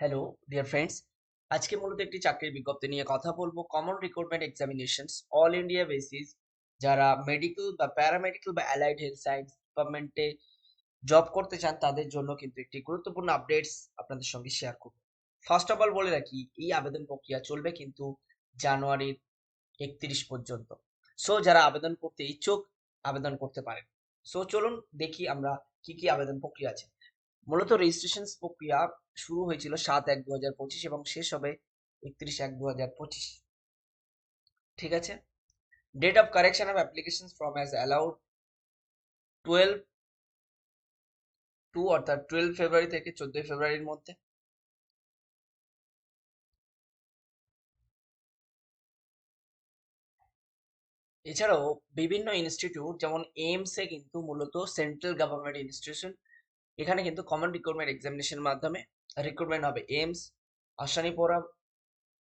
Hello dear friends আজকে মূলত একটি চাকরির বিজ্ঞপ্তি নিয়ে কথা বলব। Common recruitment examinations all India basis যারা মেডিকেল বা প্যারামেডিকেল বা অ্যালাইড হেলথ সায়েন্স ডিপার্টমেন্টে জব করতে চান, তাদের জন্য কিন্তু একটি গুরুত্বপূর্ণ আপডেটস আপনাদের সঙ্গে শেয়ার করব। ফার্স্ট অফ অল বলে রাখি, এই আবেদন প্রক্রিয়া চলবে কিন্তু জানুয়ারির একত্রিশ পর্যন্ত। সো যারা আবেদন করতে ইচ্ছুক, আবেদন করতে পারেন। সো চলুন দেখি আমরা কি কি আবেদন প্রক্রিয়া আছে। মূলত রেজিস্ট্রেশন প্রক্রিয়া শুরু হয়েছিল সাত এক দু হাজার পঁচিশ এবং শেষ হবে একত্রিশ এক দু হাজার পঁচিশ। ঠিক আছে? Date of correction of application from as allowed twelve to অর্থাৎ টুয়েলভ ফেব্রুয়ারি থেকে চোদ্দই ফেব্রুয়ারির মধ্যে। এছাড়াও বিভিন্ন ইনস্টিটিউট যেমন এইমস কিন্তু মূলত সেন্ট্রাল গভর্নমেন্ট ইনস্টিটিউশন এখানে কিন্তু কমন রিক্রুটমেন্ট এক্সামিনেশন মাধ্যমে রিক্রুটমেন্ট হবে AIIMS আশানীপুরম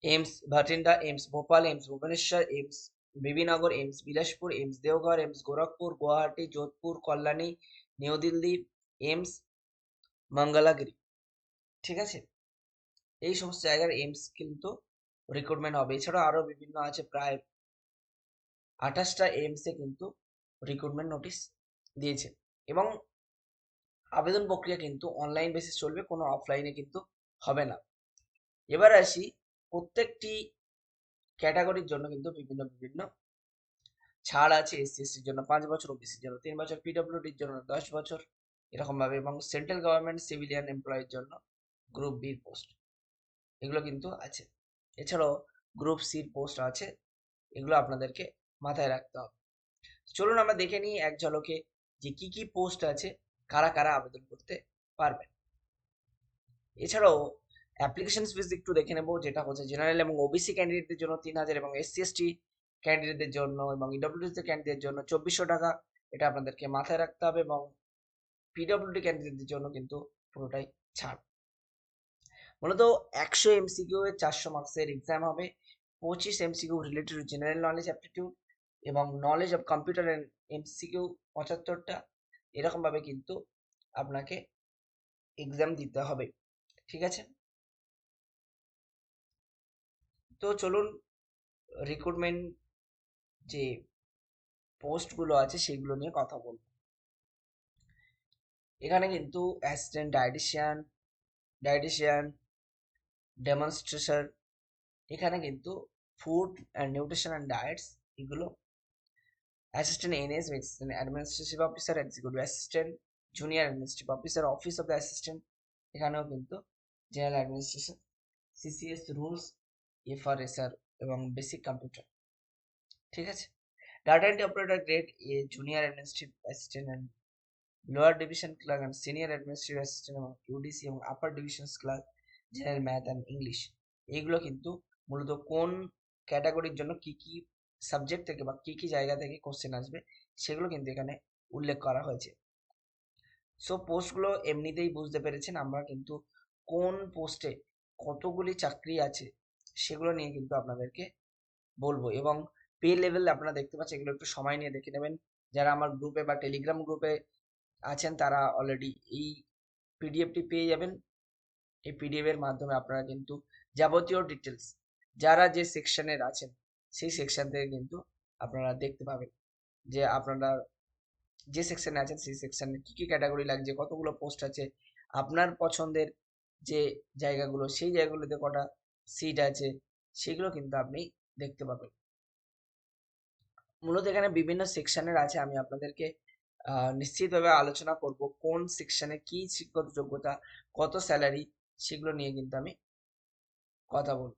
AIIMS Bathinda AIIMS Bhopal AIIMS Bhubaneswar AIIMS Bibinagar AIIMS Bilaspur AIIMS Deoghar AIIMS Gorakhpur Guwahati Jodhpur Kalyani New Delhi AIIMS Mangalagiri ঠিক আছে? এই সমস্ত জায়গার এইমস কিন্তু রিক্রুটমেন্ট হবে। এছাড়াও আরও বিভিন্ন আছে। প্রায় আঠাশটা এইমসে কিন্তু রিক্রুটমেন্ট নোটিশ দিয়েছে। এবং আবেদন প্রক্রিয়া কিন্তু অনলাইন বেসিস চলবে, কোনো অফলাইনে কিন্তু হবে না। এবার আসি প্রত্যেকটি ক্যাটাগরির জন্য কিন্তু বিভিন্ন বিভিন্ন ছাড় আছে এসসি এসটির জন্য পাঁচ বছর ওবিসির জন্য তিন বছর পিডব্লিউডির জন্য দশ বছর এরকম ভাবে এবং সেন্ট্রাল গভর্নমেন্ট সিভিলিয়ান এমপ্লয়ের জন্য গ্রুপ বির পোস্ট এগুলো কিন্তু আছে। এছাড়াও গ্রুপ সির পোস্ট আছে, এগুলো আপনাদেরকে মাথায় রাখতে হবে। চলুন আমরা দেখে নিই এক ঝলকে যে কি কি পোস্ট আছে। কারা কারা আবেদন করতে পারবেন। এছাড়াও অ্যাপ্লিকেশন ফিস একটু দেখে নেব, যেটা হচ্ছে জেনারেল এবং ওবিসি ক্যান্ডিডেটদের জন্য তিন হাজার এবং এসসি এসটি ক্যান্ডিডেটদের জন্য এবং ইডব্লিউএস ক্যান্ডিডেটের জন্য চব্বিশশো টাকা, এটা আপনাদেরকে মাথায় রাখতে হবে এবং পিডব্লিউডি ক্যান্ডিডেটদের জন্য কিন্তু পুরোটাই ছাড়। মূলত একশো এমসিকিউ এর চারশো মার্কসের এক্সাম হবে, পঁচিশ MCQ related general knowledge aptitude এবং knowledge of computer and MCQ পঁচাত্তরটা এরকমভাবে কিন্তু আপনাকে এক্সাম দিতে হবে, ঠিক আছে? তো চলুন রিক্রুটমেন্ট যে পোস্টগুলো আছে সেগুলো নিয়ে কথা বলব। এখানে কিন্তু অ্যাসিস্ট্যান্ট ডায়েটিশিয়ান ডায়েটিশিয়ান ডেমনস্ট্রেশন এখানে কিন্তু food and nutrition and diets এগুলো assistant NS assistant administrative officer executive assistant junior administrative officer office of the assistant এখানেও কিন্তু general administration CCS rules FRSR এবং বেসিক কম্পিউটার ঠিক আছে data entry operator grade A junior administrative assistant and lower division clerk and senior administrative assistant এবং UDC এবং upper division clerk general math and English এইগুলো কিন্তু মূলত কোন ক্যাটাগরির জন্য কি কি সাবজেক্ট থেকে বা কি কি জায়গা থেকে কোশ্চেন আসবে, সেগুলো কিন্তু এখানে উল্লেখ করা হয়েছে। সো পোস্টগুলো এমনিতেই বুঝতে পেরেছেন আমরা কিন্তু কোন পোস্টে কতগুলি চাকরি আছে, সেগুলো নিয়ে কিন্তু আপনাদেরকে বলব। এবং পে লেভেল আপনারা দেখতে পাচ্ছেন, এগুলো একটু সময় নিয়ে দেখে নেবেন। যারা আমার গ্রুপে বা টেলিগ্রাম গ্রুপে আছেন, তারা অলরেডি এই পিডিএফটি পেয়ে যাবেন। এই পিডিএফ এর মাধ্যমে আপনারা কিন্তু যাবতীয় ডিটেলস যারা যে সেকশনের আছেন সেই সেকশন থেকে কিন্তু আপনারা দেখতে পাবেন যে আপনারা যে সেকশনে আছেন সেই সেকশনে কি কি ক্যাটাগরি লাগছে, কতগুলো পোস্ট আছে, আপনার পছন্দের যে জায়গাগুলো, সেই জায়গাগুলোতে কটা সিট আছে, সেগুলো কিন্তু আপনি দেখতে পাবেন। মূলত এখানে বিভিন্ন সেকশনের আছে, আমি আপনাদেরকে নিশ্চিতভাবে আলোচনা করব কোন সেকশনে কি শিক্ষক যোগ্যতা, কত স্যালারি সেগুলো নিয়ে কিন্তু আমি কথা বলব।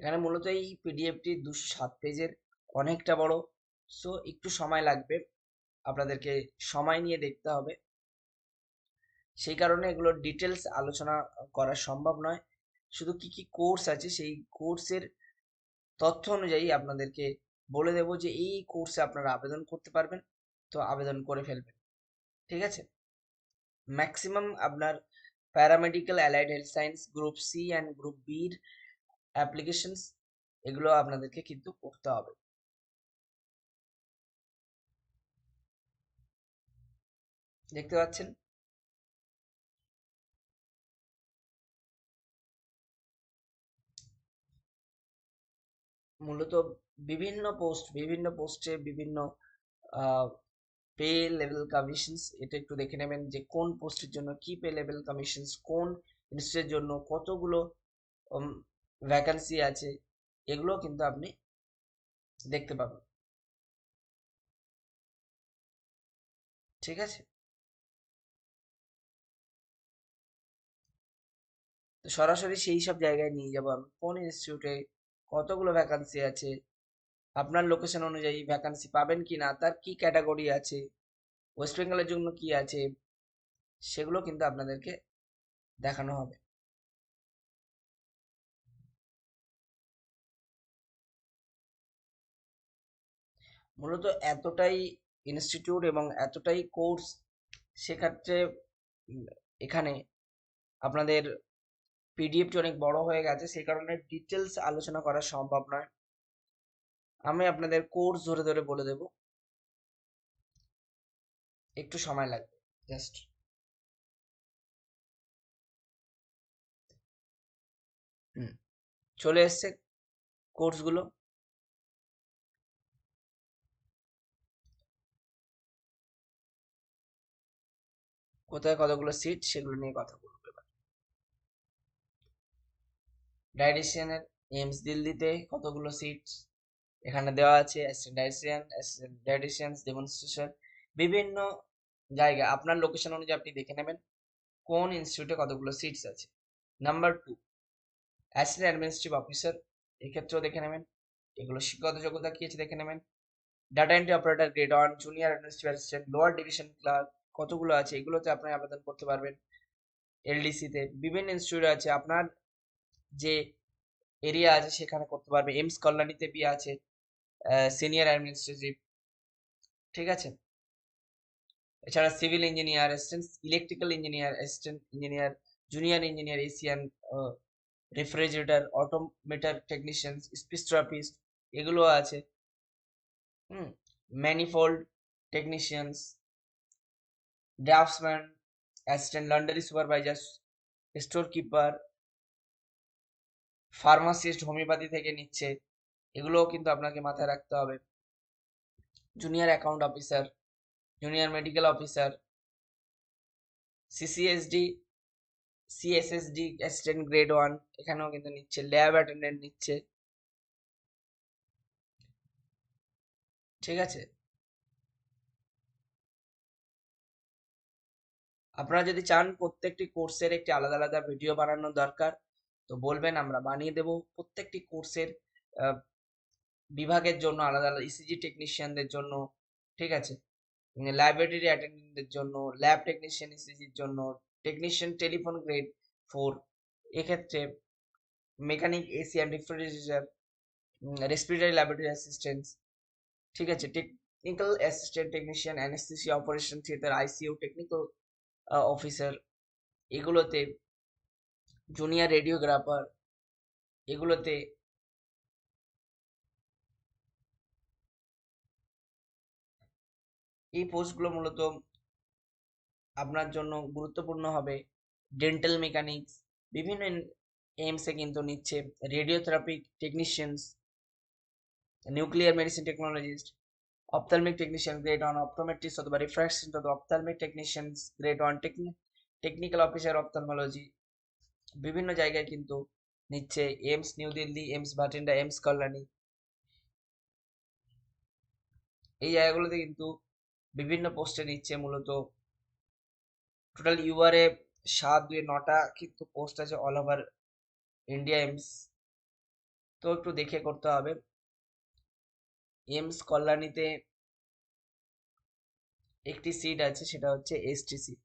এখানে মূলত এই পিডিএফটি দুশো সাত পেজের অনেকটা বড়। সো একটু সময় লাগবে। আপনাদেরকে সময় নিয়ে দেখতে হবে। সেই কারণে এগুলোর ডিটেলস আলোচনা করা সম্ভব নয়। শুধু কি কি কোর্স আছে, সেই কোর্সের তথ্য অনুযায়ী আপনাদেরকে বলে দেব যে, এই কোর্সে আপনারা আবেদন করতে পারবেন। তো আবেদন করে ফেলবেন। ঠিক আছে? ম্যাক্সিমাম আপনার paramedical allied health science group C and group বির অ্যাপ্লিকেশনস এগুলো আপনাদেরকে কিন্তু করতে হবে। দেখতে পাচ্ছেন? মূলত বিভিন্ন পোস্ট বিভিন্ন পোস্টে বিভিন্ন পে লেভেল কমিশনস এটা একটু দেখে নেবেন যে কোন পোস্টের জন্য কি পে লেভেল কমিশনস কোন ইনস্টিটিউটের জন্য কতগুলো ভ্যাকান্সি আছে এগুলো কিন্তু আপনি দেখতে পাবেন। ঠিক আছে? তো সরাসরি সেই সব জায়গায় নিয়ে যাব আমি। কোন ইনস্টিটিউটে কতগুলো ভ্যাকান্সি আছে? আপনার লোকেশন অনুযায়ী ভ্যাকান্সি পাবেন কি না তার কি ক্যাটাগরি আছে? ওয়েস্ট বেঙ্গলের জন্য কি আছে? সেগুলো কিন্তু আপনাদেরকে দেখানো হবে। মূলত এতটাই ইনস্টিটিউট এবং এতটাই কোর্স সেক্ষেত্রে এখানে। আপনাদের পিডিএফটি অনেক বড় হয়ে গেছে, সেই কারণে ডিটেলস আলোচনা করা সম্ভব নয়। আমি আপনাদের কোর্স ধরে ধরে বলে দেব। একটু সময় লাগবে জাস্ট চলে এসছে কোর্সগুলো কোথায় কতগুলো সিট সেগুলো নিয়ে কথা বলব এবার। ডায়েটিশিয়ানের এইমস দিল্লিতে কতগুলো সিট এখানে দেওয়া আছে অ্যাসিস্ট্যান্ট ডায়েটিশিয়ান ডেমনস্ট্রেশন বিভিন্ন জায়গায় আপনার লোকেশন অনুযায়ী আপনি দেখে নেবেন কোন ইনস্টিটিউটে কতগুলো সিটস আছে। Number two assistant administrative officer এক্ষেত্রেও দেখে নেবেন। এগুলো শিক্ষাগত যোগ্যতা কি আছে দেখে নেবেন। Data entry operator grade one junior administrative assistant lower division clerk কতগুলো আছে, এগুলোতে আপনি আবেদন করতে পারবেন। এলডিসিতে বিভিন্ন ইনস্টিটিউট আছে, আপনার যে এরিয়া আছে সেখানে করতে পারবে। এমস কল্যাণীতে বি আছে সিনিয়র অ্যাডমিনিস্ট্রেটিভ ঠিক আছে? এছাড়া civil engineer assistant electrical engineer assistant engineer junior engineer Asian refrigerator অটোমেটার টেকনিশিয়ানস স্পিস্ট্রাপিস্ট এগুলো আছে। হুম manifold technicians assistant laundry supervisor store keeper pharmacist homeopathy থেকে নিচ্ছে, এগুলোও কিন্তু আপনাকে মাথায় রাখতে হবে। Junior account officer junior medical officer CCSD CSSD assistant grade one এখানেও কিন্তু নিচ্ছে ল্যাব অ্যাটেন্ডেন্ট নিচ্ছে। ঠিক আছে? আপনারা যদি চান প্রত্যেকটি কোর্সের একটি আলাদা আলাদা ভিডিও বানানো দরকার, তো বলবেন আমরা বানিয়ে দেব প্রত্যেকটি কোর্সের বিভাগের জন্য আলাদা আলাদা ইসিজি টেকনিশিয়ানদের জন্য, ঠিক আছে? লাইব্রেরি অ্যাটেন্ডেন্টের জন্য ল্যাব টেকনিশিয়ান ইসিজির জন্য টেকনিশিয়ান টেলিফোন গ্রেড ফোর এক্ষেত্রে mechanic AC and refrigerator respiratory laboratory assistant ঠিক আছে? Technical assistant technician anaesthesia operation theatre ICU technical officer এগুলোতে জুনিয়র রেডিওগ্রাফার এগুলোতে এই পোস্টগুলো মূলত আপনার জন্য গুরুত্বপূর্ণ হবে। ডেন্টাল মেকানিক্স বিভিন্ন এমসে কিন্তু নিচ্ছে। Radiotherapy technicians nuclear medicine technologist ophthalmic technician grade one optometrist অথবা রিফ্রাকশন অথবা ophthalmic technicians grade one technical officer ophthalmology বিভিন্ন জায়গায় কিন্তু নিচ্ছে AIIMS New Delhi AIIMS Bathinda AIIMS Kalyani এই জায়গাগুলোতে কিন্তু বিভিন্ন পোস্টে নিচ্ছে মূলত টোটাল ইউআরএ সাত দুই নটা কিন্তু পোস্ট আছে অল ওভার ইন্ডিয়া এমস তো একটু দেখে করতে হবে। এমস কল্যাণীতে একটি সিট আছে, সেটা হচ্ছে এসটি সিট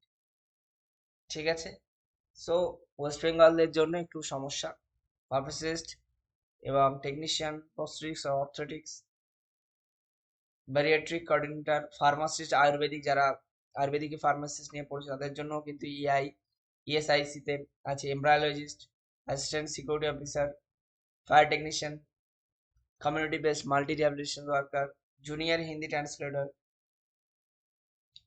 ঠিক আছে? সো ওয়েস্ট বেঙ্গলের জন্য একটু সমস্যা। ফার্মাসিস্ট এবং technician prosthetics orthotics bariatric coordinator pharmacist Ayurvedic যারা আয়ুর্বেদিক ফার্মাসিস্ট নিয়ে পড়ছে, তাদের জন্য কিন্তু ইআই ইএসআইসিতে আছে। Embryologist assistant security officer fire technician community based multi rehabilitation worker junior Hindi translator